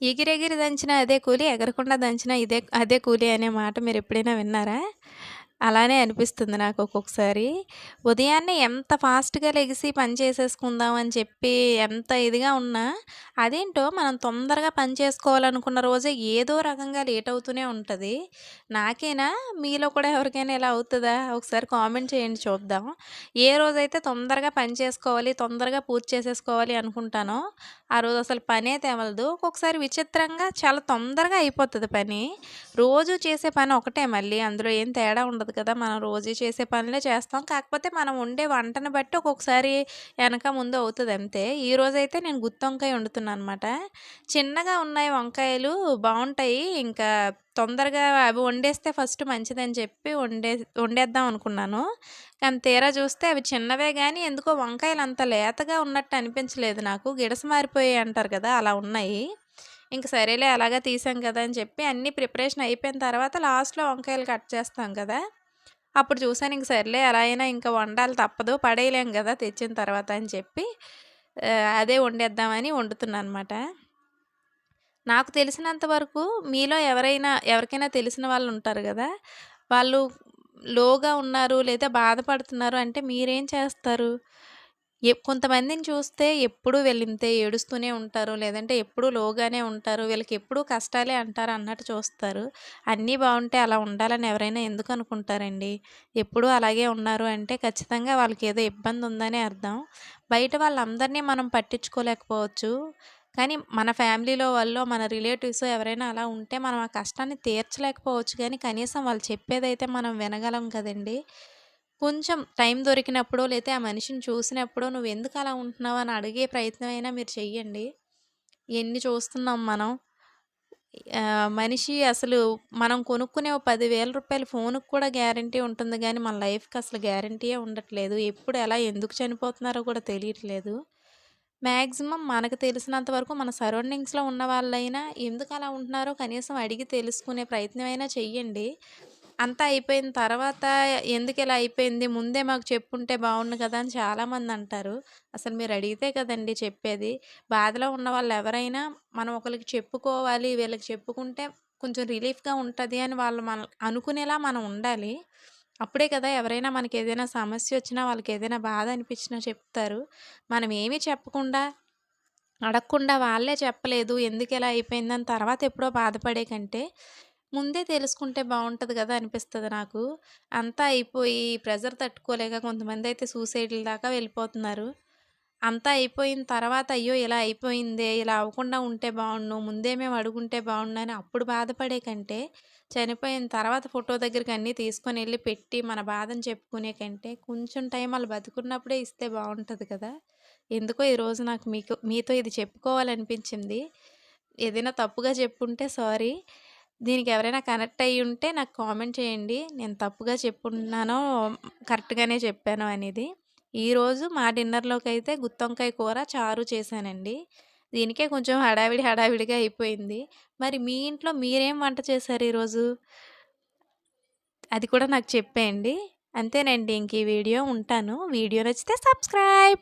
ఎగిరెగిరి దంచినా అదే కూలి, ఎగరకుండా దంచినా ఇదే అదే కూలి అనే మాట మీరు ఎప్పుడైనా విన్నారా? అలానే అనిపిస్తుంది నాకు ఒక్కొక్కసారి. ఉదయాన్నే ఎంత ఫాస్ట్‌గా లెగిసి పని చేసేసుకుందాం అని చెప్పి ఎంత ఇదిగా ఉన్నా, అదేంటో మనం తొందరగా పని చేసుకోవాలనుకున్న రోజే ఏదో రకంగా లేట్ అవుతూనే ఉంటుంది నాకేనా? మీలో కూడా ఎవరికైనా ఇలా అవుతుందా ఒకసారి కామెంట్ చేయండి చూద్దాం. ఏ రోజైతే తొందరగా పని చేసుకోవాలి, తొందరగా పూర్తి చేసేసుకోవాలి అనుకుంటానో, ఆ రోజు అసలు పనే తేవలదు ఒక్కొక్కసారి విచిత్రంగా చాలా తొందరగా అయిపోతుంది పని. రోజు చేసే పని ఒకటే మళ్ళీ అందులో ఏం తేడా ఉండదు కదా! మనం రోజు చేసే పనులే చేస్తాం. కాకపోతే మనం వండే వంటను బట్టి ఒక్కొక్కసారి వెనక ముందు అవుతుంది అంతే. ఈరోజైతే నేను గుత్తి వంకాయ వండుతున్నాను అనమాట చిన్నగా ఉన్నాయి వంకాయలు బాగుంటాయి ఇంకా తొందరగా అవి వండేస్తే ఫస్ట్ మంచిదని చెప్పి వండే వండేద్దాం అనుకున్నాను. కానీ తీరా చూస్తే అవి చిన్నవే కానీ ఎందుకో వంకాయలు అంత లేతగా ఉన్నట్టు అనిపించలేదు నాకు. గిడస మారిపోయాయి అంటారు కదా! అలా ఉన్నాయి. ఇంక సరేలే అలాగా తీసాం కదా అని చెప్పి అన్నీ ప్రిపరేషన్ అయిపోయిన తర్వాత లాస్ట్‌లో వంకాయలు కట్ చేస్తాం కదా! అప్పుడు చూసాను ఇంక సర్లే ఎలా అయినా ఇంకా వండాలి తప్పదు పడేయలేం కదా తెచ్చిన తర్వాత అని చెప్పి అదే వండేద్దామని వండుతున్నాననమాట. నాకు తెలిసినంత వరకు మీలో ఎవరైనా ఎవరికైనా తెలిసిన వాళ్ళు ఉంటారు కదా వాళ్ళు లోగా ఉన్నారు లేదా బాధపడుతున్నారు అంటే మీరేం చేస్తారు? కొంతమందిని చూస్తే ఎప్పుడూ వెళ్ళింతే ఏడుస్తూనే ఉంటారు. లేదంటే ఎప్పుడూ లోగానే ఉంటారు. వీళ్ళకి ఎప్పుడూ కష్టాలే అంటారు అన్నట్టు చూస్తారు. అన్నీ బాగుంటే అలా ఉండాలని ఎవరైనా ఎందుకు అనుకుంటారండి? ఎప్పుడూ అలాగే ఉన్నారు అంటే ఖచ్చితంగా వాళ్ళకి ఏదో ఇబ్బంది ఉందనే అర్థం. బయట వాళ్ళందరినీ మనం పట్టించుకోలేకపోవచ్చు. కానీ మన ఫ్యామిలీలో వాళ్ళు మన రిలేటివ్స్ ఎవరైనా అలా ఉంటే మనం ఆ కష్టాన్ని తీర్చలేకపోవచ్చు కానీ కనీసం వాళ్ళు చెప్పేదైతే మనం వినగలం కదండీ! కొంచెం టైం దొరికినప్పుడో, లేతే ఆ మనిషిని చూసినప్పుడో నువ్వెందుకు అలా ఉంటున్నావు అని అడిగే ప్రయత్నం అయినా మీరు చెయ్యండి. ఎన్ని చూస్తున్నాం మనం. మనిషి అసలు మనం కొనుక్కునే పదివేల రూపాయల ఫోన్కి కూడా గ్యారంటీ ఉంటుంది కానీ మన లైఫ్‌కి అసలు గ్యారంటీయే ఉండట్లేదు. ఎప్పుడు ఎలా ఎందుకు చనిపోతున్నారో కూడా తెలియట్లేదు. మ్యాక్సిమం మనకు తెలిసినంత వరకు మన సరౌండింగ్స్‌లో ఉన్న వాళ్ళైనా అలా ఉంటున్నారో కనీసం అడిగి తెలుసుకునే ప్రయత్నమైనా చెయ్యండి. అంతా అయిపోయిన తర్వాత ఎందుకు ఇలా అయిపోయింది? ముందే మాకు చెప్పుంటే బాగుండు కదా! అని చాలామంది అంటారు. అసలు మీరు అడిగితే కదండీ చెప్పేది. బాధలో ఉన్న వాళ్ళు ఎవరైనా మనం ఒకరికి చెప్పుకోవాలి, వీళ్ళకి చెప్పుకుంటే కొంచెం రిలీఫ్‌గా ఉంటుంది అని వాళ్ళు మన అనుకునేలా మనం ఉండాలి. అప్పుడే కదా ఎవరైనా మనకి ఏదైనా సమస్య వచ్చినా వాళ్ళకి ఏదైనా బాధ అనిపించినా చెప్తారు. మనం ఏమీ చెప్పకుండా, అడగకుండా వాళ్ళే చెప్పలేదు, ఎందుకు ఇలా అయిపోయిందని తర్వాత ఎప్పుడో బాధపడే కంటే, ముందే తెలుసుకుంటే బాగుంటుంది కదా అనిపిస్తుంది నాకు. అంతా అయిపోయి ప్రెజర్ తట్టుకోలేక కొంతమంది అయితే సూసైడ్‌ల దాకా వెళ్ళిపోతున్నారు. అంతా అయిపోయిన తర్వాత అయ్యో! ఇలా అయిపోయిందే, ఇలా అవ్వకుండా ఉంటే బాగుండు ముందే మేము అడుగుంటే బాగుండు అని అప్పుడు బాధపడే కంటే, చనిపోయిన తర్వాత ఫోటో దగ్గరికి అన్నీ తీసుకొనెళ్ళి పెట్టి మన బాధను చెప్పుకునే కంటే, కొంచెం టైం అలా బతుకున్నప్పుడే ఇస్తే బాగుంటుంది కదా! ఎందుకో ఈరోజు నాకు మీకు మీతో ఇది చెప్పుకోవాలనిపించింది. ఏదైనా తప్పుగా చెప్పుంటే సారీ. దీనికి ఎవరైనా కనెక్ట్ అయ్యి ఉంటే నాకు కామెంట్ చేయండి. నేను తప్పుగా చెప్పున్నానో, కరెక్ట్‌గానే చెప్పాను అనేది. ఈరోజు మా డిన్నర్లోకి అయితే గుత్తొంకాయ కూర, చారు చేశానండి. దీనికే కొంచెం హడావిడి హడావిడిగా అయిపోయింది. మరి మీ ఇంట్లో మీరేం వంట చేశారు ఈరోజు? అది కూడా నాకు చెప్పేయండి. అంతేనండి ఇంక ఈ వీడియో ఉంటాను. వీడియో నచ్చితే సబ్స్క్రైబ్.